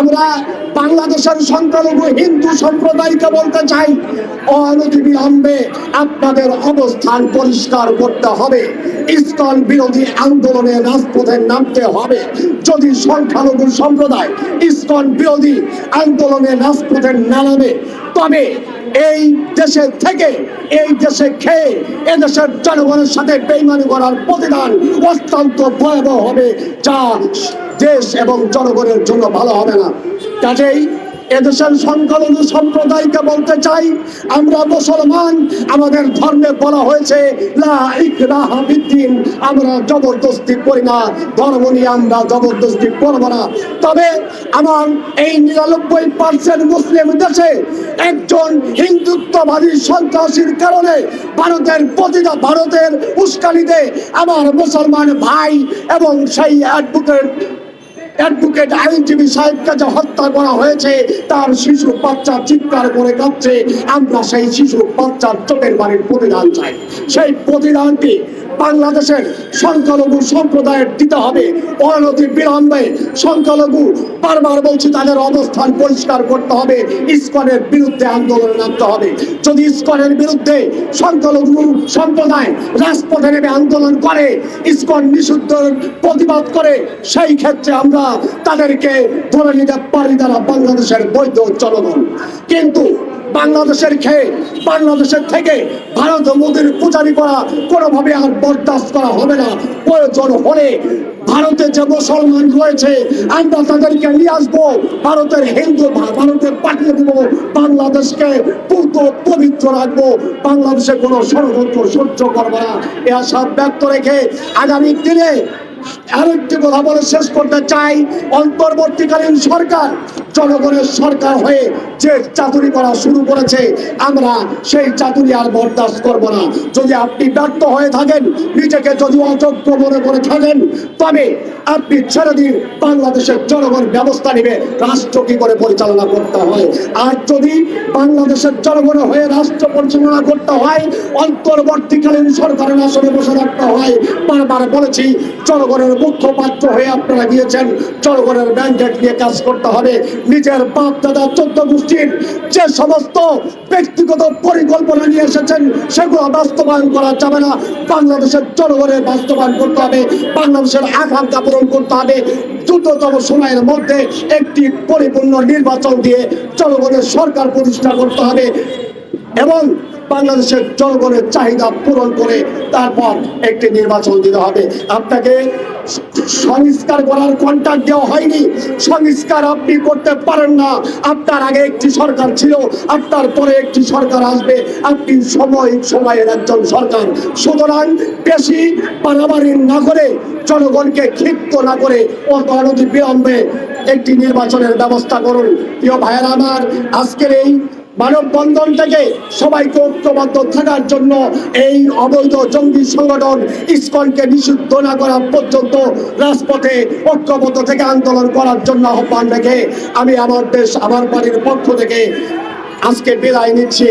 আমরা বাংলাদেশের সংখ্যালঘু হিন্দু সম্প্রদায়কে বলতে চাই অনতিবিলম্বে আপনাদের অবস্থান পরিষ্কার করতে হবে। ইসকন বিরোধী আন্দোলনে রাজপথে নামতে হবে। যদি সংখ্যালঘু সম্প্রদায় ইসকন বিরোধী আন্দোলনে রাজপথে না নামে, তবে এই দেশে থেকে, এই দেশে খেয়ে এদেশের জনগণের সাথে বেইমানি করার প্রতিদান অত্যন্ত ভয়াবহ হবে, যা দেশ এবং জনগণের জন্য ভালো হবে না কাজেই এদেশের সংখ্যালঘু সম্প্রদায়কে বলতে চাই, আমরা মুসলমান, আমাদের ধর্মে বলা হয়েছে। আমরা জবরদস্তি করি না, ধর্ম নিয়ে আমরা জবরদস্তি করব না তবে আমার এই নিরানব্বই পার্সেন্ট মুসলিম দেশে একজন হিন্দুত্ববাদী সন্ত্রাসীর কারণে ভারতের প্রতিটা ভারতের উস্কানিতে আমার মুসলমান ভাই এবং সেই অ্যাডভোকেট অ্যাডভোকেট আইনজীবী সাহেবকে যে হত্যা করা হয়েছে, তার শিশু বাচ্চা চিৎকার করে কাঁদছে। আমরা সেই শিশু বাচ্চার চোখের বাড়ির প্রতিদান চাই। সেই প্রতিদানটি বাংলাদেশের সংখ্যালঘু সম্প্রদায়ের দিতে হবে। অনতি বিলম্বে সংখ্যালঘু বারবার বলছি তাদের অবস্থান পরিষ্কার করতে হবে। ইস্কনের বিরুদ্ধে আন্দোলন নামতে হবে। যদি ইস্কনের বিরুদ্ধে সংখ্যালঘু সম্প্রদায় রাজপথে নেমে আন্দোলন করে, ইস্কন নিষিদ্ধ প্রতিবাদ করে, সেই ক্ষেত্রে আমরা তাদেরকে ধরে নিতে পারি তারা বাংলাদেশের বৈধ জনগণ। কিন্তু বাংলাদেশের খেয়ে, বাংলাদেশের থেকে ভারত মোদীর পূজারি করা কোনোভাবে আর বরদাস্ত করা হবে না। প্রয়োজন হলে ভারতে যে মুসলমান রয়েছে, আমরা তাদেরকে নিয়ে আসব, ভারতের হিন্দু ভারতে পাঠিয়ে দিব, বাংলাদেশকে পূর্ত পবিত্র রাখব। বাংলাদেশে কোনো ষড়যন্ত্র সহ্য করব না। এ আশা ব্যক্ত রেখে আগামী দিনে আরেকটি কথা বলে শেষ করতে চাই, অন্তর্বর্তীকালীন সরকার, জনগণের সরকার হয়ে যে চাতুরি করা শুরু করেছে, আমরা সেই চাতুরি আর বরদাস্ত করব না। যদি আপনি ব্যর্থ হয়ে থাকেন, নিজেকে যদি অযোগ্য মনে করে থাকেন, তবে আপনি ছেড়ে দিন বাংলাদেশের জনগণ ব্যবস্থা নেবে, রাষ্ট্র কি করে পরিচালনা করতে হয়। আর যদি বাংলাদেশের জনগণ হয়ে রাষ্ট্র পরিচালনা করতে হয়, অন্তর্বর্তীকালীন সরকারের আসনে বসে রাখতে হয়, বারবার বলেছি জনগণের মুখ্যপাত্র হয়ে আপনারা গিয়েছেন, জনগণের ব্যাংকেট নিয়ে কাজ করতে হবে। নিজের বাপ দাদা চোদ্দ গোষ্ঠীর যে সমস্ত ব্যক্তিগত পরিকল্পনা নিয়ে এসেছেন, সেগুলো বাস্তবায়ন করা যাবে না। বাংলাদেশের জনগণের বাস্তবায়ন করতে হবে, বাংলাদেশের আকাঙ্ক্ষা পূরণ করতে হবে। দ্রুততম সময়ের মধ্যে একটি পরিপূর্ণ নির্বাচন দিয়ে জনগণের সরকার প্রতিষ্ঠা করতে হবে এবং বাংলাদেশের জনগণের চাহিদা পূরণ করে তারপর একটি নির্বাচন দিতে হবে। আপনাকে সংস্কার করার কন্ট্রাক্ট দেওয়া হয়নি। সংস্কার আপনি করতে পারেন না। আপনার আগে একটি সরকার ছিল, আপনার পরে একটি সরকার আসবে। আপনি সময়, সময়ের একজন সরকার। সুতরাং বেশি বাড়াবাড়ি না করে জনগণকে ক্ষিপ্ত না করে অত বিলম্বে একটি নির্বাচনের ব্যবস্থা করুন। প্রিয় ভাইয়েরা আমার, আজকের এই মানববন্ধন থেকে সবাইকে ঐক্যবদ্ধ থাকার জন্য এই অবৈধ জঙ্গি সংগঠন ইসকনকে নিষিদ্ধ না করা পর্যন্ত রাজপথে ঐক্যবদ্ধ থেকে আন্দোলন করার জন্য আহ্বান রেখে আমি আমার দেশ, আমার বাড়ির পক্ষ থেকে আজকে বিদায় নিচ্ছি।